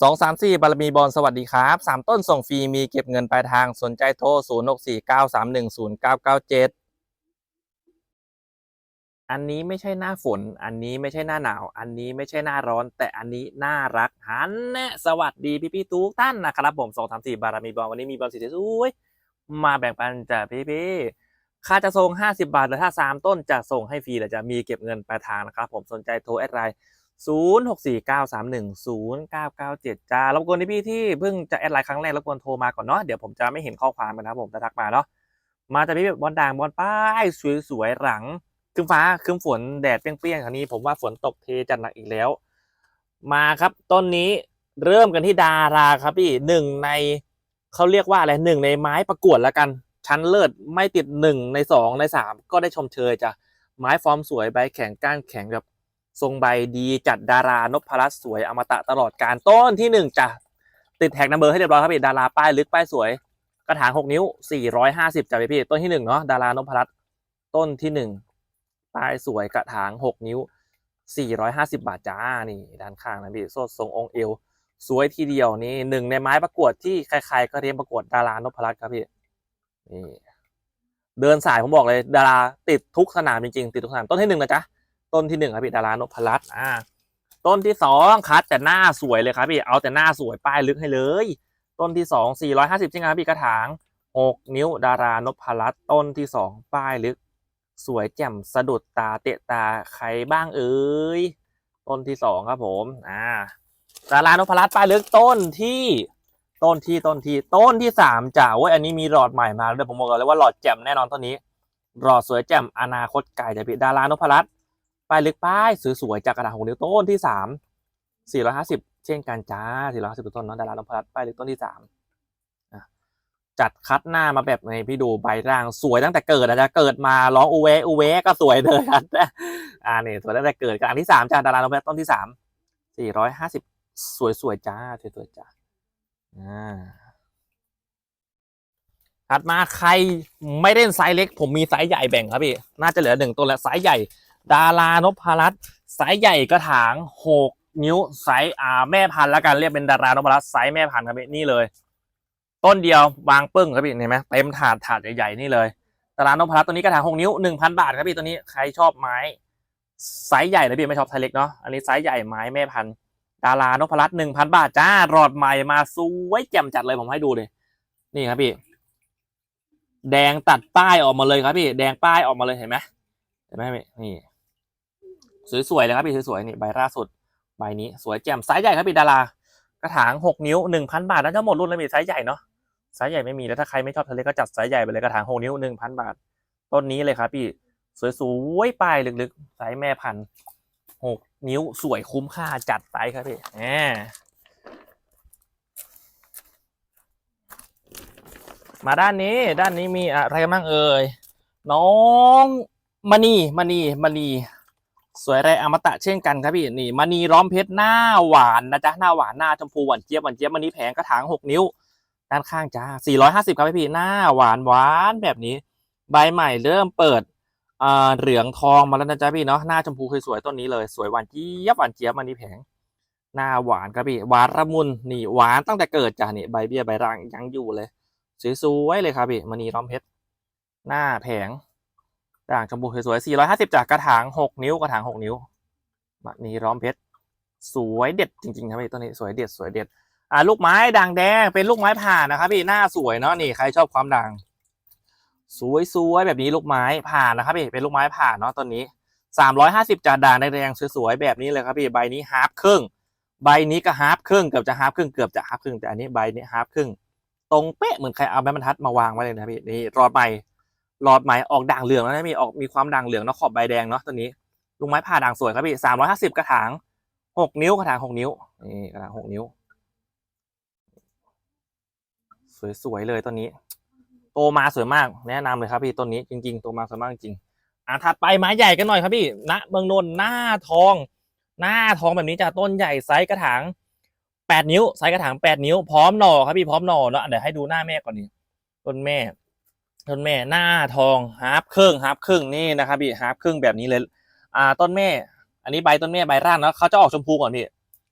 สองสามสี่บารมีบอลสวัสดีครับสามต้นส่งฟรีมีเก็บเงินปลายทางสนใจโทรศูนย์หกสี่เก้าสามหนึ่งศูนย์เก้าเก้าเจ็ดอันนี้ไม่ใช่หน้าฝน อันนี้ไม่ใช่หน้าหนาว อันนี้ไม่ใช่หน้าร้อน แต่อันนี้น่ารักหันแน่สวัสดีพี่พี่ทุกท่านนะครับผมสองสามสี่บารมีบอลวันนี้มีบอลสีสวยมาแบ่งปันจากพี่พี่ค่าจะส่งห้าสิบาทหรือถ้าสามต้นจะส่งให้ฟรีแต่จะมีเก็บเงินปลายทางนะครับผมสนใจโทรแอดไลน์ ศูนย์หกสี่เก้าสามหนึ่งศูนย์เก้าเก้าเจ็ดจ้ารบกวนที่พี่ที่เพิ่งจะแอดไลน์ครั้งแรกรบกวนโทรมาก่อนเนาะเดี๋ยวผมจะไม่เห็นข้อความนะครับผมจะทักมาเนาะมาจากพี่บอลด่างบอลป้ายสวยๆหลังครึ้มฟ้าครึ้มฝนแดดเปรี้ยงๆคราวนี้ผมว่าฝนตกเทจัดหนักอีกแล้ว มาครับต้นนี้เริ่มกันที่ดาราครับพี่หนึ่งในเขาเรียกว่าอะไรหนึ่งในไม้ประกวดแล้วกัน ชั้นเลิศไม่ติดหนึ่งในสองในสามก็ได้ชมเชยจ้ะไม้ฟอร์มสวยใบแข็งก้านแข็งแบบ ทรงใบดีจัดดารานพรัตสวยอมตะตลอดการต้นที่หนึ่งจ้ะติดแท็กนัมเบอร์ให้เรียบร้อยครับพี่ดาราป้ายลึกป้ายสวย กระถางหกนิ้วสี่ร้อยห้าสิบจ้ะพี่พี่ต้นที่หนึ่งเนาะดารานพรัตต้นที่หนึ่งป้ายสวยกระถางหกนิ้วสี่ร้อยห้าสิบาทจ้านี่ ด้านข้างนะพี่โซดทรงองค์เอวสวยทีเดียวนี่หนึ่งในไม้ประกวดที่ใครๆก็เรียนประกวดดารานพรัตครับพี่นี่เดินสายผมบอกเลย ดาราติดทุกสนามจริงๆติดทุกสนามต้นที่หนึ่งนะจ๊ะ ต้นที่หนึ่งครับพี่ดารานพรัตน์อ่า ต้นที่สองคัดแต่หน้าสวยเลยครับพี่เอาแต่หน้าสวยป้ายลึกให้เลย ต้นที่สองสี่ร้อยห้าสิบใช่ไหมครับพี่กระถางหกนิ้วดารานพรัตน์ต้นที่สองป้ายลึก สวยแจ่มสะดุดตาเตะตาใครบ้างเอ่ยต้นที่สองครับผมอ่าดารานพรัตน์ป้ายลึกต้นที่ต้นที่ต้นที่ต้นที่สามจ้าเว้ยอันนี้มีหลอดใหม่มาเลยผมบอกเลยว่าหลอดแจ่มแน่นอนต้นนี้หลอดสวยแจ่มอนาคตไกลจ้ะพี่ดารานพรัตน์ ป้ายลึกป้ายสวยๆจากกระดาษหกนิ้วต้นที่สามสี่ร้อยห้าสิบเช่นกันจ้าสี่ร้อยห้าสิบต้นเนาะดารานพรัตน์ป้ายลึกต้นที่สามจัดคัดหน้ามาแบบในพี่ดูใบร่างสวยตั้งแต่เกิดนะจ๊ะเกิดมาร้องอูเวอูเวก็สวยเลยครับอ่านี่สวยตั้งแต่เกิดกระดาษที่สามจ้าดารานพรัตน์ต้นที่สามสี่ร้อยห้าสิบสวยๆจ้าสวยๆจ้าอ่าถัดมาใครไม่เล่นไซส์เล็ก ผมมีไซส์ใหญ่แบ่งครับพี่ น่าจะเหลือหนึ่งตัวแล้วไซส์ใหญ่ ดารานพรัตน์ไซส์ใหญ่กระถางหกนิ้วไซส์อ่าแม่พันธุ์ละกันเรียกเป็นดารานพรัตน์ไซส์แม่พันธุ์ครับพี่นี่เลย ต้นเดียววางปึ้งครับพี่เห็นไหมเต็มถาดถาดใหญ่ๆนี่เลยดารานพรัตน์ตัวนี้กระถางหกนิ้วหนึ่งพันบาทครับพี่ตัวนี้ใครชอบไม้ไซส์ใหญ่นะพี่ไม่ชอบไซส์เล็กเนาะอันนี้ไซส์ใหญ่ไม้แม่พันธุ์ดารานพรัตน์หนึ่งพันบาทจ้ารอดใหม่มาสวยแจ่มจัดเลยผมให้ดูเลยนี่ครับพี่แดงตัดป้ายออกมาเลยครับพี่ แดงป้ายออกมาเลยเห็นไหมเห็นไหมพี่นี่ สวยๆเลยครับพี่สวยๆนี่ใบล่าสุดใบนี้สวยแจ่มไซส์ใหญ่ครับพี่ดารากระถางหกนิ้วหนึ่งพันบาทน่าจะหมดรุ่นเลยมีไซส์ใหญ่เนาะไซส์ใหญ่ไม่มีแล้วถ้าใครไม่ชอบทะเลก็จัดไซส์ใหญ่ไปเลยกระถางหกนิ้วหนึ่งพันบาท ต้นนี้เลยครับพี่สวยๆป้ายลึกๆไซส์แม่พันธุ์หกนิ้วสวยคุ้มค่าจัดไปครับพี่แหมมาด้านนี้ด้านนี้มีอะไรบ้างเอ่ยน้องมณีมณีมณี สวยแรอมตะเช่นกันครับพี่นี่มณีร้อมเพชรหน้าหวานนะจ๊ะหน้าหวานหน้าชมพูหวานเจี๊ยบหวานเจี๊ยบมันีแผงกระถางหกนิ้ว ด้านข้างจ้า450ครับพี่หน้าหวานหวานแบบนี้ ใบใหม่เริ่มเปิดอ่าเหลืองทองมาแล้วนะจ๊ะพี่เนาะหน้าชมพูสวยๆต้นนี้เลยสวยหวานเจี๊ยบหวานเจี๊ยบมันีแผง หน้าหวานครับพี่หวานระมุนนี่หวานตั้งแต่เกิดจ้ะนี่ใบเบี้ยใบร่างยังอยู่เลยสวยๆเลยครับพี่มณีร้อมเพชรหน้าแผง ด่างชมพูสวยๆ450 จากกระถาง 6 นิ้วกระถาง 6 นิ้วมณีร้อมเพชรสวยเด็ดจริงๆครับพี่ต้นนี้สวยเด็ดสวยเด็ดอ่าลูกไม้ด่างแดงเป็นลูกไม้ผ่านนะครับพี่หน้าสวยเนาะนี่ใครชอบความด่างสวยๆแบบนี้ลูกไม้ผ่านนะครับพี่เป็นลูกไม้ผ่านเนาะต้นนี้ 350จากด่างแดงสวยๆแบบนี้เลยครับพี่ใบนี้ฮาร์ฟครึ่ง ใบนี้ก็ฮาร์ฟครึ่งเกือบจะฮาร์ฟครึ่งเกือบจะฮาร์ฟครึ่งแต่อันนี้ใบนี้ฮาร์ฟครึ่ง ตรงเป๊ะเหมือนใครเอาไม้บรรทัดมาวางไว้เลยนะพี่นี่รอดใหม่ หลอดไหมออกด่างเหลืองแล้วนะมีออกมีความด่างเหลืองเนาะขอบใบแดงเนาะตัวนี้ลุงไม้ผ่าด่างสวยครับพี่สามร้อยห้าสิบกระถางหกนิ้วกระถางหกนิ้วนี่กระถางหกนิ้ว สวยๆเลยต้นนี้ โตมาสวยมากแนะนำเลยครับพี่ต้นนี้จริงๆโตมาสวยมากจริงอะถัดไปไม้ใหญ่กันหน่อยครับพี่ณเมืองนนท์หน้าทอง หน้าทองแบบนี้จะต้นใหญ่ไซส์กระถางแปดนิ้วไซส์กระถางแปดนิ้วพร้อมหน่อครับพี่พร้อมหน่อเนาะเดี๋ยวให้ดูหน้าแม่ก่อนนี่ต้นแม่ ต้นแม่หน้าทองฮาร์ฟครึ่งฮาร์ฟครึ่งนี่นะครับพี่ฮาร์ฟครึ่งแบบนี้เลย อ่าต้นแม่ อันนี้ใบต้นแม่ใบร่างเนาะเขาจะออกชมพูก่อนพี่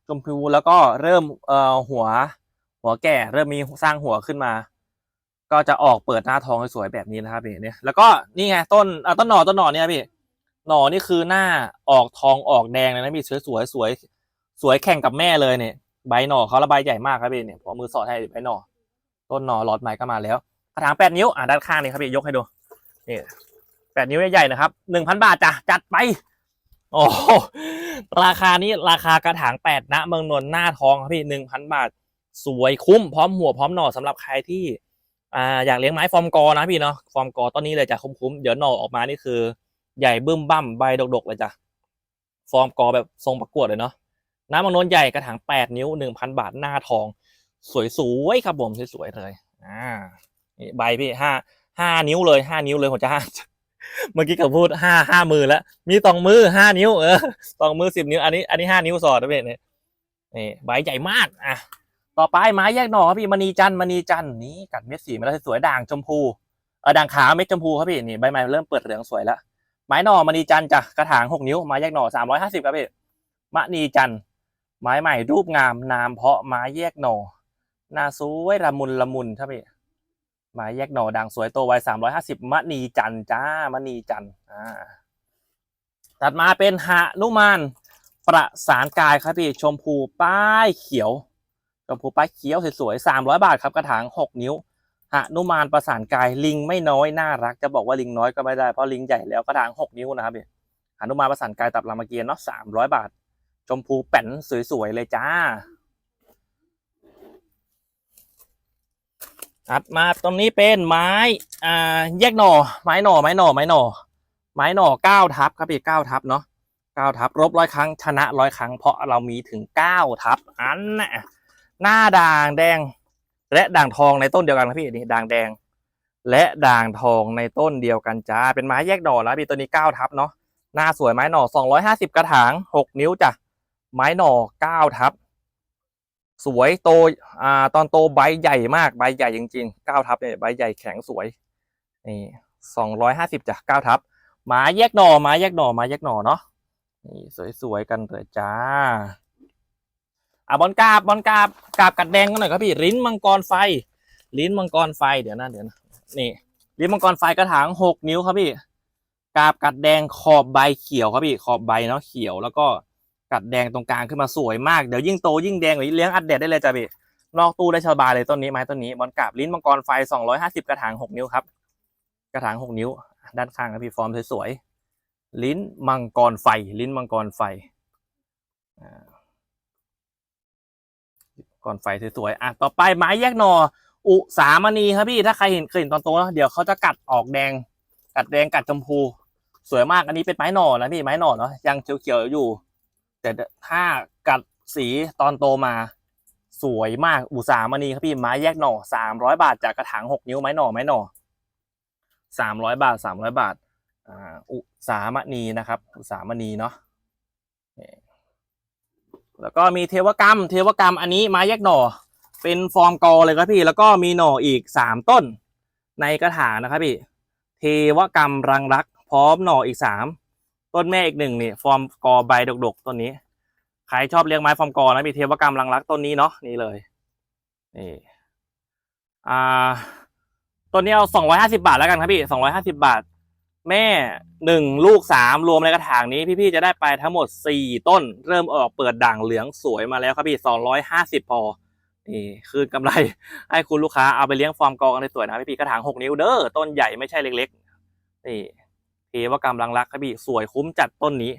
ชมพูแล้วก็เริ่มเอ่อหัว หัวแก่ เริ่มมีสร้างหัวขึ้นมา ก็จะออกเปิดหน้าทองสวยๆแบบนี้นะครับพี่เนี่ยแล้วก็นี่ไงต้นอะต้นหน่อต้นหน่อเนี่ยพี่หน่อนี่คือหน้าออกทองออกแดงเลยนะพี่สวยสวยสวยสวยแข่งกับแม่เลยเนี่ยใบหน่อเขาระบายใหญ่มากครับพี่เนี่ยพอมือสอดให้ใบหน่อต้นหน่อหลอดใหม่ก็มาแล้ว กระถางแปดนิ้วอะด้านข้างนี่ครับพี่ยกให้ดูนี่แปดนิ้วใหญ่ๆนะครับหนึ่งพันบาทจ้ะจัดไปโอ้ราคานี้ราคากระถางแปดนะเมืองนนท์หน้าทองครับพี่หนึ่งพันบาทสวยคุ้มพร้อมหัวพร้อมหน่อสำหรับใครที่อ่าอยากเลี้ยงไม้ฟอร์มกอนะพี่เนาะฟอร์มกอต้นนี้เลยจ้ะคุ้มๆเดี๋ยวหน่อออกมานี่คือ ใหญ่บึ้มบั้มใบดกๆเลยจ้ะฟอร์มกอแบบทรงประกวดเลยเนาะน้ำเมืองนนท์ใหญ่กระถางแปดนิ้วหนึ่งพันบาทหน้าทอง สวยๆครับผมสวยๆเลยอ่า ใบพี่ห้าห้านิ้วเลยห้านิ้วเลยผมจะห้าเมื่อกี้เขาพูดห้าห้ามือแล้ว มีสองมือห้านิ้ว เออสองมือสิบนิ้ว อันนี้อันนี้ห้านิ้วสอดนะพี่เนี่ยนี่ใบใหญ่มากอะต่อไปไม้แยกหน่อครับพี่มณีจันมณีจันนี่กัดเม็ดสีมาแล้วสวยด่างชมพูเออด่างขาวเม็ดชมพูครับพี่นี่ใบไม้เริ่มเปิดเหลืองสวยแล้วไม้หน่อมณีจันจ้ะกระถางหกนิ้วไม้แยกหน่อสามร้อยห้าสิบครับพี่มณีจันไม้ใหม่รูปงามนามเพาะไม้แยกหน่อหน้าสวยละมุนละมุนครับพี่ ไม้แยกหน่อด่างสวยโตไวสามร้อยห้าสิบมณีจันจ้ามณีจันอ่าถัดมาเป็นหนุมานประสานกายครับพี่ชมพูป้ายเขียวชมพูป้ายเขียวสวยๆสามร้อยบาทครับกระถางหกนิ้วหนุมานประสานกายลิงไม่น้อยน่ารักจะบอกว่าลิงน้อยก็ไม่ได้เพราะลิงใหญ่แล้วกระถางหกนิ้วนะครับพี่หนุมานประสานกายตับรามเกียรติ์เนาะสามร้อยบาท ชมพูแป้นสวยๆเลยจ้า ถัดมาตรงนี้เป็นไม้อ่าแยกหน่อ ไม้หน่อไม้หน่อไม้หน่อ ไม้หน่อเก้าทับครับพี่เก้าทับเนาะเก้าทับรบร้อยครั้งชนะร้อยครั้ง เพราะเรามีถึงเก้าทับอันน่ะหน้าด่างแดง และด่างทองในต้นเดียวกันครับพี่นี่ด่างแดง และด่างทองในต้นเดียวกันจ้าเป็นไม้แยกดอแล้วพี่ตัวนี้เก้าทับเนาะหน้าสวยไม้หน่อสองร้อยห้าสิบกระถางหกนิ้วจ้ะไม้หน่อเก้าทับ สวยโตอ่าตอนโตใบใหญ่มากใบใหญ่จริงๆเก้าทับเนี่ยใบใหญ่แข็งสวยนี่สองร้อยห้าสิบจ้ะเก้าทับหมาแยกหน่อหมาแยกหน่อหมาแยกหน่อเนาะนี่สวยๆกันเลยจ้าอะบอลกาบบอลกาบกาบกัดแดงกันหน่อยครับพี่ลิ้นมังกรไฟ ลิ้นมังกรไฟเดี๋ยวนะเดี๋ยวนะนี่ลิ้นมังกรไฟกระถางหกนิ้วครับพี่กาบกัดแดงขอบใบเขียวครับพี่ขอบใบเนาะเขียวแล้วก็ กัดแดงตรงกลางขึ้นมาสวยมากเดี๋ยวยิ่งโตยิ่งแดงเลยเลี้ยงอัดแดดได้เลยจ้ะพี่นอกตู้ได้สบายเลยต้นนี้ไม้ต้นนี้บอลกราบลิ้นมังกรไฟสองร้อยห้าสิบกระถางหกนิ้วครับ กระถางหกนิ้ว ด้านข้างครับพี่ฟอร์มสวยๆลิ้นมังกรไฟ ลิ้นมังกรไฟก่อนไฟสวยๆอะต่อไปไม้แยกหนออุสามณีครับพี่ถ้าใครเห็นเคยเห็นตอนโตแล้วเดี๋ยวเขาจะกัดออกแดง กัดแดงกัดชมพู สวยมากอันนี้เป็นไม้หน่อนะพี่ไม้หน่อเนาะยังเขียวๆอยู่ แต่ถ้ากัดสีตอนโตมาสวยมากอุสามณีครับพี่ไม้แยกหน่อสามร้อยบาทจากกระถางหกนิ้วไม้หน่อไม้หน่อสามร้อยบาทสามร้อยบาทอ่าอุสามณีนะครับ อุสามณีเนาะแล้วก็มีเทวกรรม เทวกรรมอันนี้ไม้แยกหน่อ เป็นฟอร์มกอเลยครับพี่ แล้วก็มีหน่ออีกสามต้น ในกระถางนะครับพี่ เทวกรรมรังรัก พร้อมหน่ออีกสาม ต้นแม่อีกหนึ่งนี่ฟอร์มกอใบดกๆต้นนี้ ใครชอบเลี้ยงไม้ฟอร์มกอนะพี่เทวกรรมรังรักต้นนี้เนาะนี่เลยนี่อ่าตัวนี้เอาสองร้อยห้าสิบาทแล้วกันครับพี่สองร้อยห้าสิบาท แม่หนึ่งลูกสามรวมในกระถางนี้พี่ๆจะได้ไปทั้งหมดสี่ต้น เริ่มออกเปิดด่างเหลืองสวยมาแล้วครับพี่สองร้อยห้าสิบพอนี่คืนกำไรให้คุณลูกค้าเอาไปเลี้ยงฟาร์มกอกันสวยนะพี่ๆกระถางหกนิ้วเด้อต้นใหญ่ไม่ใช่เล็ก ๆ นี่ เทวกรรมรังรักครับพี่สวยคุ้มจัดต้นนี้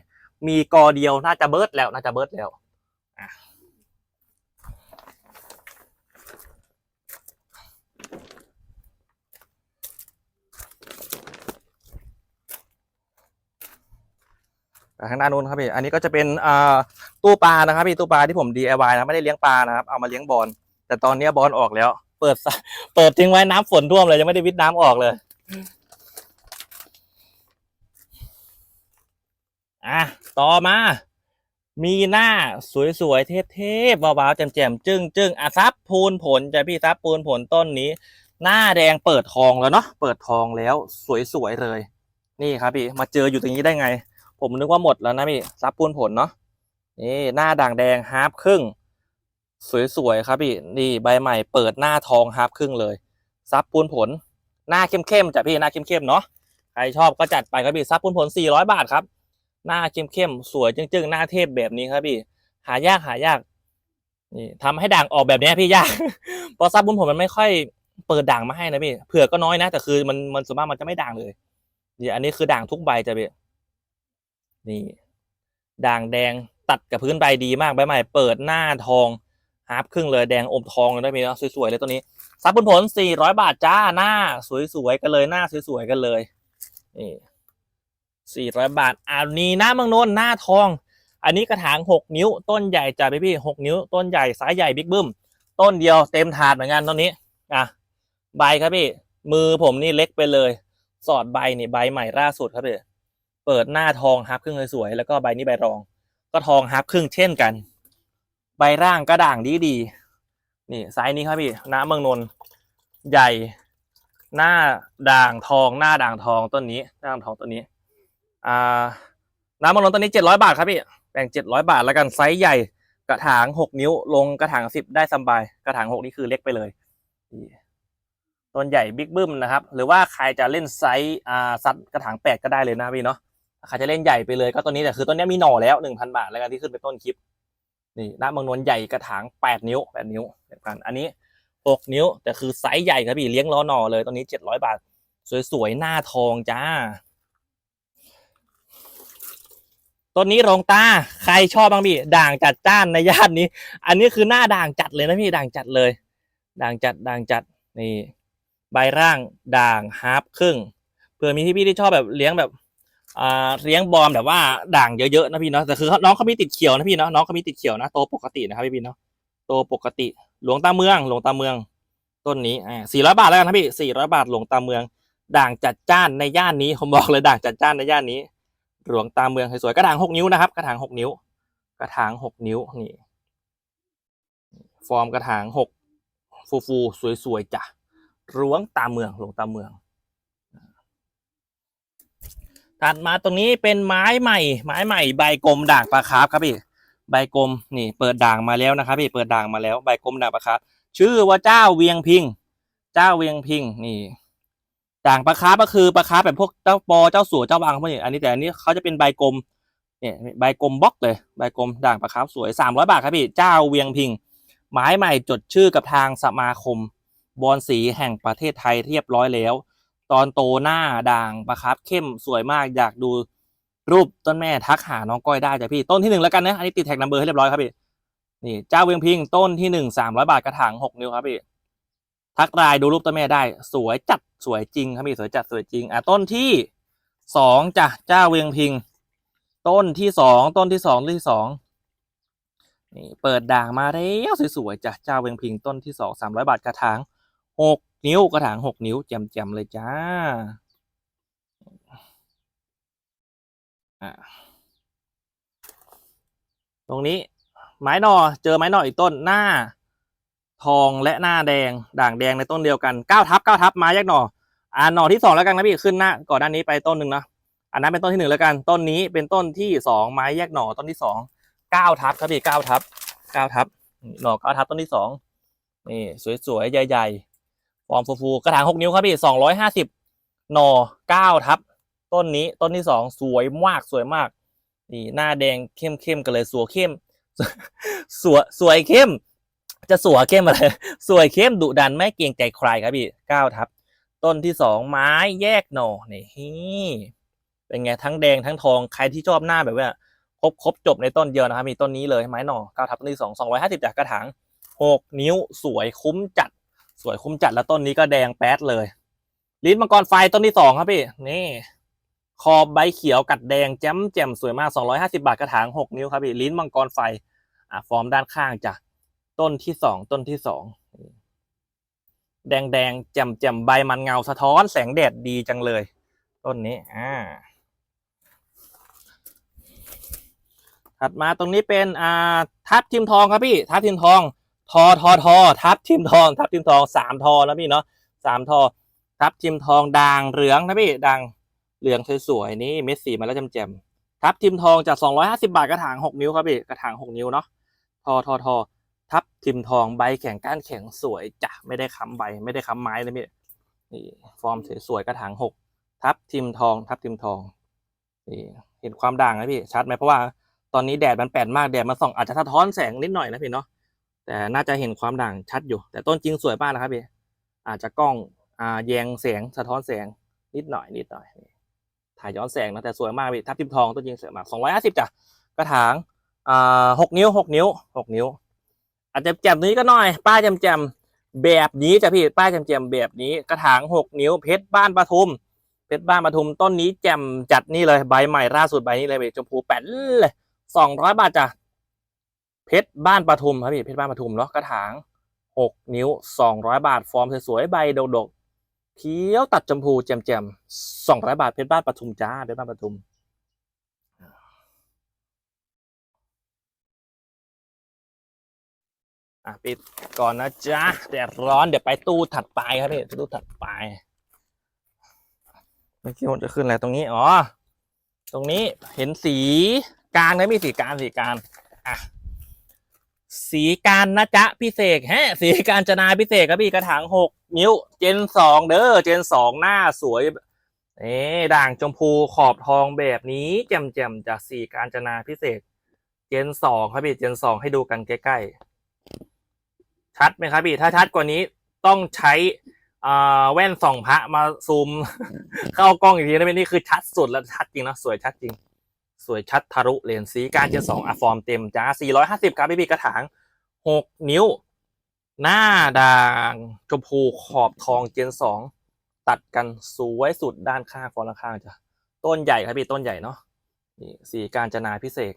มีกอเดียวน่าจะเบิร์ดแล้วน่าจะเบิร์ดแล้วไปข้างหน้านนู้นครับพี่ อันนี้ก็จะเป็นตู้ปลานะครับพี่ตู้ปลาที่ผม DIY นะไม่ได้เลี้ยงปลานะครับ เอามาเลี้ยงบอลแต่ตอนนี้บอลออกแล้ว เปิดเปิดทิ้งไว้น้ำฝนท่วมเลยยังไม่ได้วิทน้ำออกเลย อะต่อมา มีหน้าสวยๆเทพๆเบาๆแจ่มๆจึ้งๆอะซับพูนผลจะพี่ซับพูนผลต้นนี้ หน้าแดงเปิดทองแล้วเนาะเปิดทองแล้วสวยๆเลย นี่ครับพี่มาเจออยู่ตรงนี้ได้ไง ผมนึกว่าหมดแล้วนะพี่ซับปูนผลเนาะนี่หน้าด่างแดงฮาร์ปครึ่ง สวยๆครับพี่นี่ใบใหม่เปิดหน้าทองฮาร์ปครึ่งเลยซับปูนผลหน้าเข้มๆจ้ะพี่หน้าเข้มๆเนาะใครชอบก็จัดไปครับพี่ซับปูนผล400 บาทครับ หน้าเข้มๆสวยจึ้งๆหน้าเทพแบบนี้ครับพี่ หายากหายาก นี่ทำให้ด่างออกแบบนี้พี่ยากเพราะซับปูนผลมันไม่ค่อยเปิดด่างมาให้นะพี่เผื่อก็น้อยนะแต่คือมันมันส่วนมากมันจะไม่ด่างเลยนี่อันนี้คือด่างทุกใบจะพี่นี่ ด่างแดงตัดกับพื้นใบดีมากใบใหม่เปิดหน้าทองฮาร์ปครึ่งเลยแดงอมทองเลยได้ไหมเนะสวยๆเลยตัวนี้ซับผลผล400บาทจ้าหน้า สวยๆกันเลยหน้าสวยๆกันเลยนี่ 400 บาทอันนี้หน้ามืองนนหน้าทอง อันนี้กระถาง 6 นิ้ว ต้นใหญ่จ้าพี่พี่6นิ้ว ต้นใหญ่สายใหญ่บิ๊กบึ้ม ต้นเดียวเต็มถาดเหมือนกันต้นนี้ อะ ใบครับพี่ มือผมนี่เล็กไปเลย สอดใบนี่ใบใหม่ล่าสุดครับพี่ เปิดหน้าทองฮับครึ่งสวยๆแล้วก็ใบนี้ใบรอง ก็ทองฮับครึ่งเช่นกัน ใบร่างก็ด่างดีดี นี่ไซส์นี้ครับพี่น้ำเมืองนนใหญ่ หน้าด่างทอง หน้าด่างทองต้นนี้ หน้าด่างทองต้นนี้ อ่าน้ำมืองนนต้นนี้เจ็ดร้อยบาทครับพี่แบ่งเจ็ดร้อยบาทแล้วกันไซส์ใหญ่กระถางหกนิ้ว ลงกระถางสิบได้สบาย กระถางหกนี่คือเล็กไปเลยต้นใหญ่บิ๊กบึ้มนะครับ หรือว่าใครจะเล่นไซส์อ่าซัดกระถางแปดก็ได้เลยนะพี่เนาะใครจะเล่นใหญ่ไปเลยก็ตัวนี้แต่คือต้นนี้มีหน่อแล้วหนึ่งพันบาทแล้วกันที่ขึ้นไปต้นคลิป นี่น้าบางนวลใหญ่กระถางแปดนิ้วแปดนิ้วแบบกันอันนี้หกนิ้วแต่คือไซส์ใหญ่ครับพี่เลี้ยงล้อหน่อเลยตัวนี้เจ็ดร้อยบาท สวยๆหน้าทองจ้า ต้นนี้รองตาใครชอบบ้างพี่ ด่างจัดจ้านในย่านนี้ อันนี้คือหน้าด่างจัดเลยนะพี่ด่างจัดเลย ด่างจัดด่างจัดนี่ ใบร่างด่างฮาร์ปครึ่งเผื่อมีที่พี่ที่ชอบแบบเลี้ยงแบบอ่าเลี้ยงบอมแบบว่าด่างเยอะๆนะพี่เนาะแต่คือน้องเขามีติดเขียวนะพี่เนาะน้องเขามีติดเขียวนะโตปกตินะครับพี่พี่เนาะโตปกติ หลวงตาเมือง หลวงตาเมืองต้นนี้อ่าสี่ร้อยบาทแล้วกันนะพี่สี่ร้อยบาทหลวงตาเมือง ด่างจัดจ้านในย่านนี้ผมบอกเลยด่างจัดจ้านในย่านนี้ หลวงตาเมืองสวยๆกระถางหกนิ้วนะครับ กระถางหกนิ้ว กระถางหกนิ้วนี่ฟอร์มกระถางหกฟูฟูสวยๆจ้ะหลวงตาเมืองหลวงตาเมืองถัดมาตรงนี้เป็นไม้ใหม่ ไม้ใหม่ ใบกลมด่างปลาคาร์ฟครับพี่ใบกลมนี่เปิดด่างมาแล้วนะครับพี่เปิดด่างมาแล้วใบกลมด่างปลาคาร์ฟชื่อว่าเจ้าเวียงพิง เจ้าเวียงพิงนี่ ด่างปลาคาร์ก็คือปลาคาร์แบบพวกเจ้าปอเจ้าสัวเจ้าบางพวกนี้อันนี้แต่อันนี้เขาจะเป็นใบกลมเนี่ยใบกลมบล็อกเลยใบกลมด่างปลาคาร์สวยสามร้อยบาทครับพี่เจ้าเวียงพิงไม้ใหม่จดชื่อกับทางสมาคม บอลสีแห่งประเทศไทยเรียบร้อยแล้ว ตอนโตหน้าด่างประครับเข้มสวยมากอยากดูรูปต้นแม่ทักหาน้องก้อยได้จ้ะพี่ต้นที่หนึ่งแล้วกันนะอันนี้ติดแท็กนัมเบอร์ให้เรียบร้อยครับพี่นี่เจ้าเวียงพิงต้นที่หนึ่งสามร้อยบาทกระถางหกนิ้วครับพี่ทักรายดูรูปต้นแม่ได้ สวยจัด สวยจริงครับพี่สวยจัดสวยจริง อะต้นที่สองจ้ะเจ้าเวียงพิง ต้นที่สองต้นที่สองต้นที่สองนี่เปิดด่างมาแล้วสวยๆจ้ะเจ้าเวียงพิงต้นที่สองสามร้อยบาทกระถางหกนิ้วกระถางหกนิ้วแจมๆเลยจ้าอะตรงนี้ไม้หนอเจอไม้หนออีกต้นหน้า ทองและหน้าแดงด่างแดงในต้นเดียวกันเก้าทับเก้าทับไม้แยกหน่ออ่าหน่อที่สองแล้วกันนะพี่ขึ้นหน้าก่อนหน้านนี้ไปต้นหนึ่งเนาะอันนั้นเป็นต้นที่หนึ่งแล้วกัน ต้นนี้เป็นต้นที่สองไม้แยกหน่อต้นที่สองเก้าทับครับพี่เก้าทับเก้าทับหน่อเก้าทับต้นที่สองนี่สวยๆใหญ่ๆฟอร์มฟูๆกระถางหกนิ้วครับพี่สองร้อยห้าสิบหน่อเก้าทับต้นนี้ต้นที่สองสวยมากสวยมากนี่หน้าแดงเข้มเข้มๆกันเลยสัวเข้มสวยสวยเข้ม จะสัวเข้มอะไรสวยเข้มดุดันไม่เกรงใจใครครับพี่เก้าทับ ต้นที่สองไม้แยกหน่อนี่เป็นไงทั้งแดงทั้งทองใครที่ชอบหน้าแบบว่าครบครบจบในต้นเดียวนะครับ มีต้นนี้เลยไม้หน่อเก้าทับต้นที่สองสองร้อยห้าสิบจากกระถางหกนิ้วสวยคุ้มจัด สวยคุ้มจัดแล้วต้นนี้ก็แดงแป๊ดเลยลิ้นมังกรไฟต้นที่สองครับพี่นี่ขอบใบเขียวกัดแดงแจ่มแจ่มสวยมาก 250 บาทกระถาง 6 นิ้วครับพี่ลิ้นมังกรไฟอะฟอร์มด้านข้างจ้ะ ต้นที่สองต้นที่สองแดงแดงแจ่มแจ่มใบมันเงาสะท้อนแสงแดดดีจังเลย ต้นนี้อ่าถัดมาตรงนี้เป็นอ่าทับทิมทองครับพี่ ทับทิมทอง ทอทอทอทับทิมทอง ทับทิมทองสามทอนะพี่เนาะสามทอ ทับทิมทองด่างเหลืองนะพี่ด่างเหลืองสวยๆนี่เม็ดสีมาแล้วแจ่มๆทับทิมทองจากสองร้อยห้าสิบาทกระถางหกนิ้วครับพี่กระถางหกนิ้วเนาะทอทอทอ ทับทิมทองใบแข็งก้านแข็งสวยจ้ะไม่ได้ค้ำใบไม่ได้ค้ำไม้เลยพี่นี่ฟอร์มสวยๆกระถางหกทับทิมทองทับทิมทองนี่เห็นความด่างไหมพี่ชัดไหมเพราะว่าตอนนี้แดดมันแปดมากแดดมันส่องอาจจะสะท้อนแสงนิดหน่อยนะพี่เนาะแต่น่าจะเห็นความด่างชัดอยู่ แต่ต้นจริงสวยมากนะครับพี่อาจจะกล้องอ่าแยงแสงสะท้อนแสงนิดหน่อยนิดหน่อยถ่ายย้อนแสงนะแต่สวยมากพี่ทับทิมทองต้นจริงสวยมากสองร้อยห้าสิบจ้ะกระถางอ่าหกนิ้วหกนิ้วหกนิ้ว อาจจะแจ่มนี้ก็หน่อย ป้ายแจ่มๆแบบนี้จ้ะพี่ป้ายแจ่มๆแบบนี้กระถางหกนิ้วเพชรบ้านปทุม เพชรบ้านปทุมต้นนี้แจ่มจัดนี่เลยใบใหม่ล่าสุดใบนี้เลยพี่ชมพูแป้นเลยสองร้อยบาทจ้ะเพชรบ้านปทุมครับพี่เพชรบ้านปทุมเนาะกระถางหกนิ้วสองร้อยบาท ฟอร์มสวยๆใบดกๆเขียวตัดชมพูแจ่มๆสองร้อยบาทเพชรบ้านปทุมจ้าเพชรบ้านปทุม อะปิดก่อนนะจ๊ะแดดร้อนเดี๋ยวไปตู้ถัดไปครับพี่ตู้ถัดไปเมื่อกี้ผมจะขึ้นอะไรตรงนี้อ๋อตรงนี้เห็นสีกางนะมีสีกางสีกางอะสีการนะจ๊ะพิเศษฮะสีการจนาพิเศษครับพี่กระถางหกนิ้ว เจนสองเด้อเจนสองหน้าสวยเอ๊ด่างชมพูขอบทองแบบนี้แจ่มๆจากสีการจนาพิเศษ เจนสองครับพี่เจนสองให้ดูกันใกล้ๆ ชัดไหมครับพี่ถ้าชัดกว่านี้ต้องใช้อ่าแว่นส่องพระมาซูม เข้ากล้องอีกทีนะพี่นี่คือชัดสุดแล้วชัดจริงนะสวยชัดจริง สวยชัดทะลุเลนสีการเจนสองอะฟอร์มเต็มจ้า450ครับพี่พี่กระถาง6นิ้ว หน้าด่างชมพูขอบทองเจนสองตัดกันสวยสุดด้านข้างฟอนข้างจ้ะต้นใหญ่ครับพี่ต้นใหญ่เนาะนี่สีการจนาพิเศษ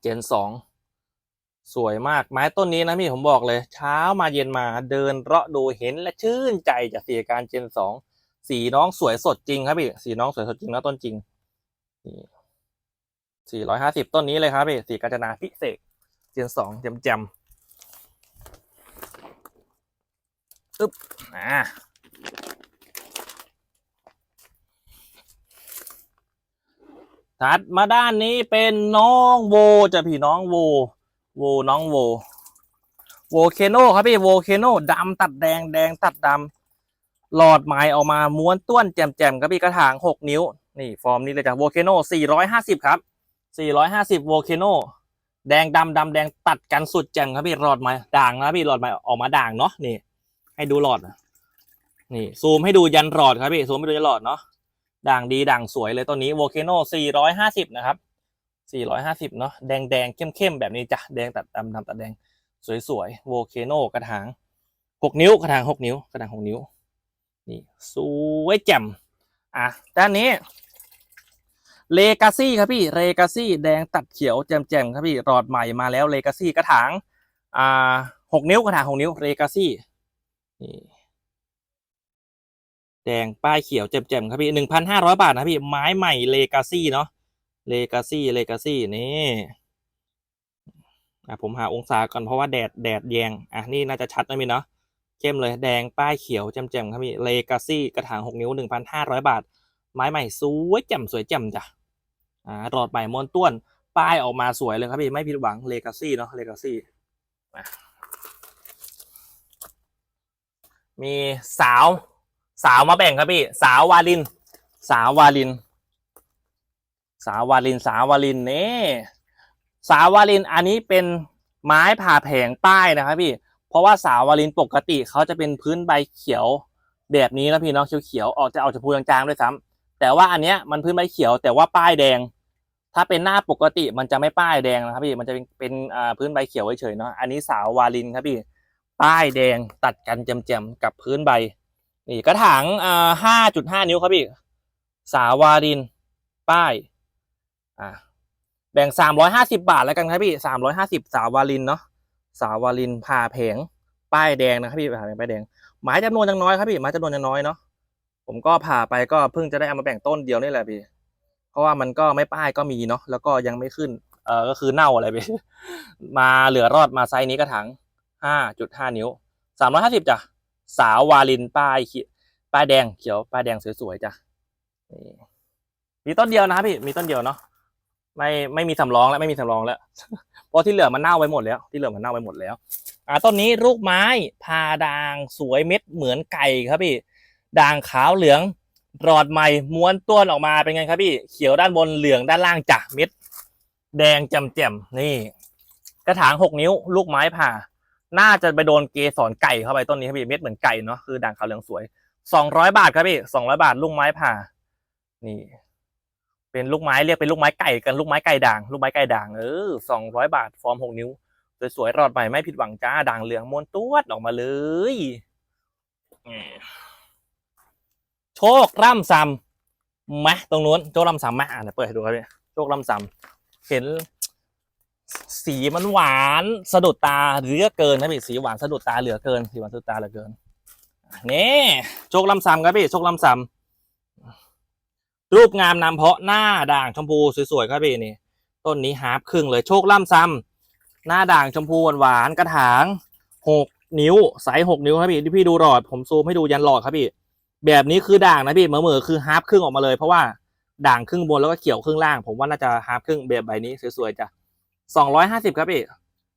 เจนสอง สวยมากไม้ต้นนี้นะพี่ผมบอกเลย เช้ามาเย็นมาเดินเลาะดูเห็นและชื่นใจจากสีการเจนสองสีน้องสวยสดจริงครับพี่สีน้องสวยสดจริงแล้วต้นจริงสี่ร้อยห้าสิบต้นนี้เลยครับพี่สีกาญจนาพิเศษเจนสองแจมแจมอึ๊บอ่าถัดมาด้านนี้เป็นน้องโวจะพี่น้องโว โวน้องโวโวเคโนครับพี่โวเคโนดำตัดแดงแดงตัดดำหลอดไม้ออกมาม้วนต้วนแจ่มๆครับพี่กระถางหกนิ้ว นี่ฟอร์มนี้เลยจากโวเคโนสี่ร้อยห้าสิบครับสี่ร้อยห้าสิบโวเคโนแดงดำดำแดงตัดกันสุดแจ่มครับพี่หลอดไม้ด่างนะพี่หลอดไม้ออกมาด่างเนาะนี่ ให้ดูหลอดนี่ซูมให้ดูยันหลอดครับพี่ซูมให้ดูยันหลอดเนาะด่างดีด่างสวยเลยตัวนี้โวเคโนสี่ร้อยห้าสิบนะครับ สี่ร้อยห้าสิบเนาะแดงแดงเข้มเข้มแบบนี้จ้ะ แดงตัดดำดำตัดแดงสวยๆโวเคโนกระถางหกนิ้วกระถางหกนิ้วกระถางหกนิ้ว นี่สวยแจ่มอะด้านนี้เลกาซี่ครับพี่เลกาซี่แดงตัดเขียวแจ่มๆครับพี่รอดใหม่มาแล้วเลกาซี่กระถางอ่าหกนิ้วกระถางหกนิ้วเลกาซี่นี่แดงป้ายเขียวแจ่มๆครับพี่หนึ่งพันห้าร้อยบาทนะพี่ไม้ใหม่เลกาซี่เนาะ เลกาซี่เลกาซี่นี่อะผมหาองศาก่อนเพราะว่าแดดแดดแยงอะนี่น่าจะชัดนะมีเนาะเข้มเลยแดงป้ายเขียวแจ่มๆครับพี่เลกาซี่กระถางหกนิ้วหนึ่งพันห้าร้อยบาท ไม้ใหม่สวยแจ่มสวยแจ่มจ้ะอ่าหลอดใหม่ม้วนต้วน ป้ายออกมาสวยเลยครับพี่ไม่ผิดหวังเลกาซี่เนาะเลกาซี่มีสาวสาวมาแบ่งครับพี่ สาววาลิน สาววาลิน สาวาลินสาวาลินนี่สาวาลินอันนี้เป็นไม้ผ่าแผงป้ายนะครับพี่ เพราะว่าสาวาลินปกติเขาจะเป็นพื้นใบเขียวแบบนี้นะพี่เนาะเขียวๆออกจะออกชมพูจางๆด้วยซ้ำแต่ว่าอันเนี้ยมันพื้นใบเขียวแต่ว่าป้ายแดง ถ้าเป็นหน้าปกติมันจะไม่ป้ายแดงนะครับพี่มันจะเป็นเป็นพื้นใบเขียวเฉยๆเนาะอันนี้สาววาลินครับพี่ป้ายแดงตัดกันแจมๆกับพื้นใบนี่กระถางอ่าห้าจุดห้านิ้วครับพี่สาวาลิน ป้าย อ่าแบ่งสามร้อยห้าสิบาทแล้วกันครับพี่สามร้อยห้าสิบสาวาลินเนาะสาวาลินผ่าแผงป้ายแดงนะครับพี่ผ่าแผงป้ายแดงไม้จำนวนยังน้อยครับพี่ไม้จำนวนยังน้อยเนาะผมก็ผ่าไปก็เพิ่งจะได้เอามาแบ่งต้นเดียวนี่แหละพี่ เพราะว่ามันก็ไม่ป้ายก็มีเนาะแล้วก็ยังไม่ขึ้นเออก็คือเน่าอะไรพี่มาเหลือรอดมาไซส์นี้กระถางห้าจุดห้านิ้วสามร้อยห้าสิบจ้ะสาววาลินป้ายเขียป้ายแดงเขียวป้ายแดงสวยๆจ้ะมีต้นเดียวนะครับพี่มีต้นเดียวเนาะ ไม่ไม่มีสำรองแล้วไม่มีสำรองแล้ว เพราะที่เหลือมันเน่าไปหมดแล้ว ที่เหลือมันเน่าไปหมดแล้ว อ่าต้นนี้ลูกไม้พาด่างสวยเม็ดเหมือนไก่ครับพี่ด่างขาวเหลืองรอดใหม่ม้วนต้นออกมาเป็นไงครับพี่เขียวด้านบนเหลืองด้านล่างจ้ะเม็ด แดงแจ่มๆนี่ กระถางหกนิ้ว ลูกไม้ผ่า น่าจะไปโดนเกสรไก่เข้าไปต้นนี้ครับพี่เม็ดเหมือนไก่เนาะคือด่างขาวเหลืองสวยสองร้อยบาทครับพี่สองร้อยบาทลูกไม้ผ่า นี่ เป็นลูกไม้เรียกเป็นลูกไม้ไก่กันลูกไม้ไก่ด่างลูกไม้ไก่ด่างเออสองร้อยบาทฟอร์มหกนิ้ว สวยๆรอดใหม่ไม่ผิดหวังจ้าด่างเหลืองม้วนตัวดออกมาเลยโชคร่ำซำมะตรงนู้นโชคร่ำซำมะอะเดี๋ยวเปิดให้ดูครับพี่โชคร่ำซำเห็น สีมันหวานสะดุดตาเหลือเกินนะพี่สีหวานสะดุดตาเหลือเกินสีหวานสะดุดตาเหลือเกินนี่โชคลำซำครับพี่โชคลำซำ รูปงามนำเพาะหน้าด่างชมพูสวยๆครับพี่นี่ ต้นนี้ฮาร์ปครึ่งเลยโชคล่ำซ้ำหน้าด่างชมพูหวานๆกระถางหกนิ้วไซส์หกนิ้วครับพี่ที่พี่ดูหลอดผมซูมให้ดูยันหลอดครับพี่ แบบนี้คือด่างนะพี่เหมือๆคือฮาร์ปครึ่งออกมาเลยเพราะว่าด่างครึ่งบนแล้วก็เขียวครึ่งล่าง ผมว่าน่าจะฮาร์ปครึ่งแบบใบนี้สวยๆจ้ะสองร้อยห้าสิบครับพี่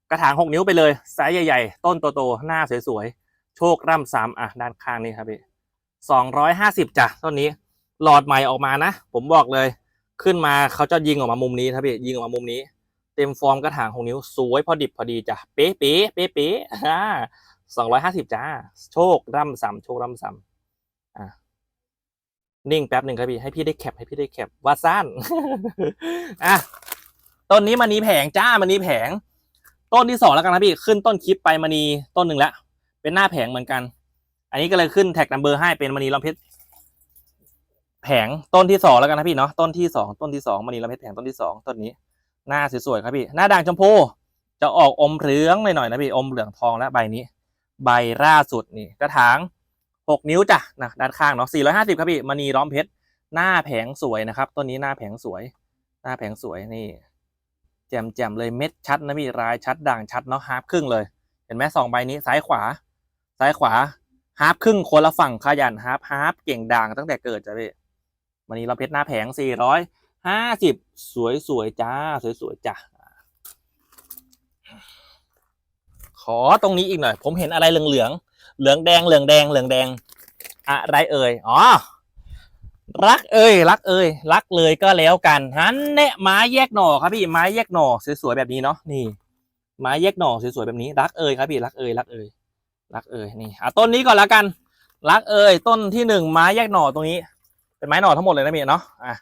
กระถางหกนิ้วไปเลยไซส์ใหญ่ๆ ต้นโตๆหน้าสวยๆ โชคร่ำซ้ำอะด้านข้างนี้ครับพี่สองร้อยห้าสิบจ้ะต้นนี้ หลอดใหม่ออกมานะ ผมบอกเลย ขึ้นมาเขาจะยิงออกมามุมนี้ครับพี่ยิงออกมามุมนี้ เต็มฟอร์มกระถางหกนิ้วสวยพอดิบพอดีจ้ะเป๊ะเป๊ะเป๊ะเป๊ะอ่าสองร้อยห้าสิบจ้า โชคร่ำซ้ำโชคร่ำซ้ำอะนิ่งแป๊บหนึ่งครับพี่ให้พี่ได้แคปให้พี่ได้แคปว่าสั้นอะต้นนี้มันนีแผงจ้ามันนีแผง ต้นที่สองแล้วกันนะพี่ขึ้นต้นคลิปไปมณีต้นหนึ่งแล้วเป็นหน้าแผงเหมือนกัน อันนี้ก็เลยขึ้นแท็กนัมเบอร์ให้เป็นมณีลำเพชร แผงต้นที่สองแล้วกันนะพี่เนาะต้นที่สองต้นที่สองมณีลำเพชรแผงต้นที่สองต้นนี้ หน้าสวยๆครับพี่ หน้าด่างชมพูจะออกอมเหลืองหน่อยๆนะพี่อมเหลืองทองแล้วใบนี้ ใบล่าสุดนี่กระถางหกนิ้วจ้ะนะด้านข้างเนาะสี่ร้อยห้าสิบครับพี่มณีล้อมเพชรหน้าแผงสวยนะครับต้นนี้หน้าแผงสวย หน้าแผงสวยนี่แจ่มแจ่มๆเลยเม็ดชัดนะพี่รายชัดด่างชัดเนาะฮาร์ปครึ่งเลย เห็นไหมสองใบนี้ซ้ายขวา ซ้ายขวาฮาร์ปครึ่งคนละฝั่งขยันฮาร์ปฮาร์ปเก่งด่างตั้งแต่เกิดจ้ะพี่ วันนี้เราเพชรหน้าแผงสี่ร้อยห้าสิบสวยสวยๆจ้า สวยสวยๆจ้าขอตรงนี้อีกหน่อย ผมเห็นอะไรเหลืองเหลืองๆเหลืองแดงเหลืองแดงเหลืองแดง อะไรเอ่ย อ๋อ รักเอ้ยรักเอ้ยรักเลยก็แล้วกันฮันเนะไม้แยกหน่อครับพี่ไม้แยกหน่อสวยๆแบบนี้เนาะนี่ไม้แยกหน่อสวยๆแบบนี้ รักเอ้ยครับพี่รักเอ้ยรักเอ้ยรักเอ้ยนี่อะต้นนี้ก่อนแล้วกัน รักเอ้ยต้นที่หนึ่งไม้แยกหน่อตรงนี้ เป็นไม้หน่อทั้งหมดเลยนะพี่เนาะอะ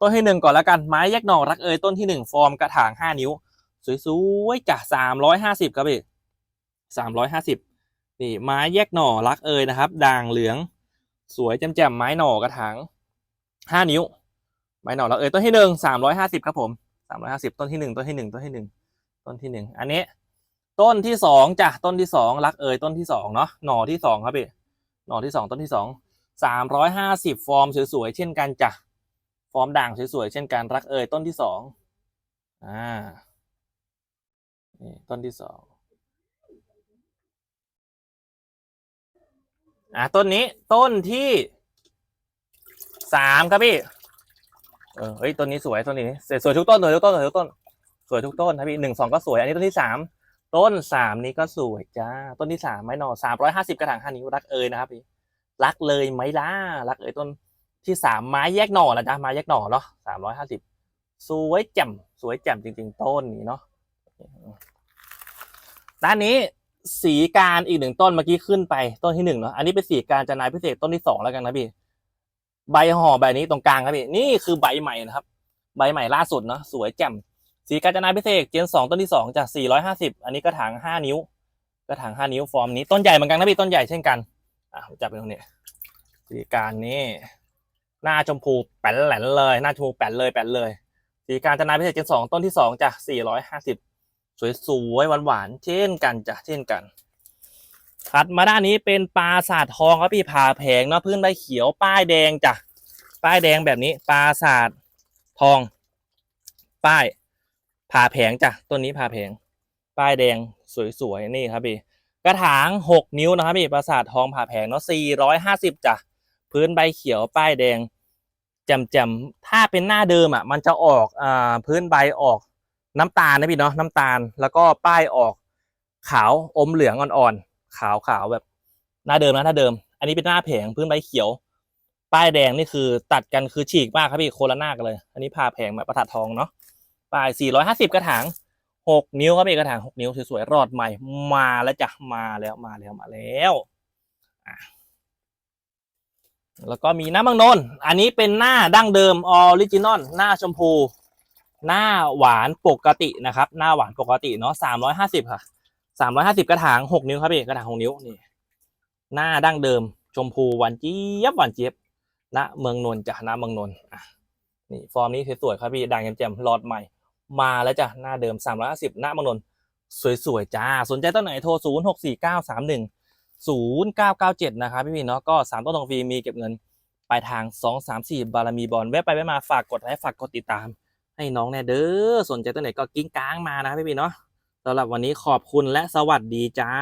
ต้นที่หนึ่งก่อนแล้วกันไม้แยกหน่อรักเอยต้นที่หนึ่งฟอร์มกระถางห้านิ้ว สวยๆจ้ะสามร้อยห้าสิบครับพี่สามร้อยห้าสิบนี่ไม้แยกหน่อรักเอยนะครับ ด่างเหลือง สวยแจ่มๆไม้หน่อกระถางห้านิ้ว ไม้หน่อแล้วเอยต้นที่หนึ่งสามร้อยห้าสิบครับผมสามร้อยห้าสิบต้นที่หนึ่งต้นที่หนึ่งต้นที่หนึ่งต้นที่หนึ่งอันนี้ต้นที่สองจ้ะต้นที่สองรักเอยต้นที่สองเนาะหน่อที่สองครับพี่หน่อที่สองต้นที่สอง สามร้อยห้าสิบฟอร์มสวยๆเช่นกันจ้ะ ฟอร์มด่างสวยๆเช่นกันรักเอ่ยต้นที่สองอ่านี่ต้นที่สองอ่าต้นนี้ต้นที่สามครับพี่ เออเฮ้ยต้นนี้สวยต้นนี้สวยสวยทุกต้นสวยทุกต้นสวยทุกต้นสวยทุกต้นครับพี่หนึ่งสองก็สวยอันนี้ต้นที่สามต้นสามนี้ก็สวยจ้าต้นที่สามไม้หน่อสามร้อยห้าสิบกระถางห้านิ้วรักเอยนะครับพี่ รักเลยไหมล่ะรักเอยต้นที่สามไม้แยกหน่อนะจ๊ะไม้แยกหน่อเนาะสามร้อยห้าสิบสวยแจ่มสวยแจ่มจริง ๆ ต้นนี้เนาะด้านนี้สีการอีกหนึ่งต้นเมื่อกี้ขึ้นไปต้นที่หนึ่งเนาะอันนี้เป็นสีการจะนายพิเศษต้นที่สองแล้วกันนะพี่ใบห่อแบนี้ตรงกลางครับพี่นี่คือใบใหม่นะครับ ใบใหม่ล่าสุดเนาะสวยแจ่มสีกาญจนายพิเศษเจนสองต้นที่สองจากสี่ร้อยห้าสิบอันนี้กระถางห้านิ้ว กระถางห้านิ้วฟอร์มนี้ต้นใหญ่เหมือนกันนะพี่ต้นใหญ่เช่นกัน อะผมจับไปตรงนี้สีการนี้หน้าชมพูแป้นแหลนเลย หน้าชมพูแป้นเลยแป้นเลยสีกาญจนายพิเศษเจนสองต้นที่สองจากสี่ร้อยห้าสิบสวยๆหวานๆเช่นกันจ้ะเช่นกันถัดมาด้านนี้เป็นปลาสาททองครับพี่ผ่าแผงเนาะพื้นใบเขียวป้ายแดงจ้ะป้ายแดงแบบนี้ปลาสาททอง ป้ายผ่าแผงจ้ะต้นนี้ผ่าแผง ป้ายแดงสวยๆนี่ครับพี่ กระถางหกนิ้วนะครับพี่ปราสาททองผ่าแผงเนาะสี่ร้อยห้าสิบจ้ะพื้นใบเขียวป้ายแดงจมแจมๆถ้าเป็นหน้าเดิมอะ มันจะออกอ่าพื้นใบออกน้ำตาลนะพี่เนาะน้ำตาลแล้วก็ป้ายออกขาวอมเหลืองอ่อนๆขาวขาวๆแบบหน้าเดิมนะหน้าเดิม อันนี้เป็นหน้าแผงพื้นใบเขียว ป้ายแดงนี่คือตัดกันคือฉีกมากครับพี่โคละหน้ากันเลย อันนี้ผ่าแผงแบบประทัดทองเนาะป้าย450 กระถาง 6นิ้วครับพี่กระถาง6นิ้วสวยๆรอดใหม่มาแล้วจ้ะมาแล้วมาแล้วมาแล้วแล้วก็มีน้ำมังนนอันนี้เป็นหน้าดั้งเดิมออริจินอลหน้าชมพู หน้าหวานปกตินะครับ หน้าหวานปกติเนาะ350ค่ะ350กระถาง6นิ้วครับพี่กระถาง6นิ้วนี่หน้าดั้งเดิม ชมพูหวานเจี๊ยบหวานเจี๊ยบณเมืองนนท์จ้ะณเมืองนนท์นี่ฟอร์มนี้สวยๆครับพี่ด่างแจ่มๆหลอดใหม่ มาแล้วจ้ะหน้าเดิม 350 หน้ามงนนสวยๆจ้า สนใจต้นไหนโทร 0 6 4 9 3 1 0 9 9 7 นะครับพี่พี่เนาะก็ 3 ต้นตรงฟรีมีเก็บเงินปลายทาง 2 3 4 บารมีบอลแวะไปแวะมาฝากกดไลค์ฝากกดติดตาม ให้น้องแน่เด้อสนใจต้นไหนก็กิ้งก้างมานะครับพี่พี่เนาะสำหรับวันนี้ขอบคุณและสวัสดีจ้า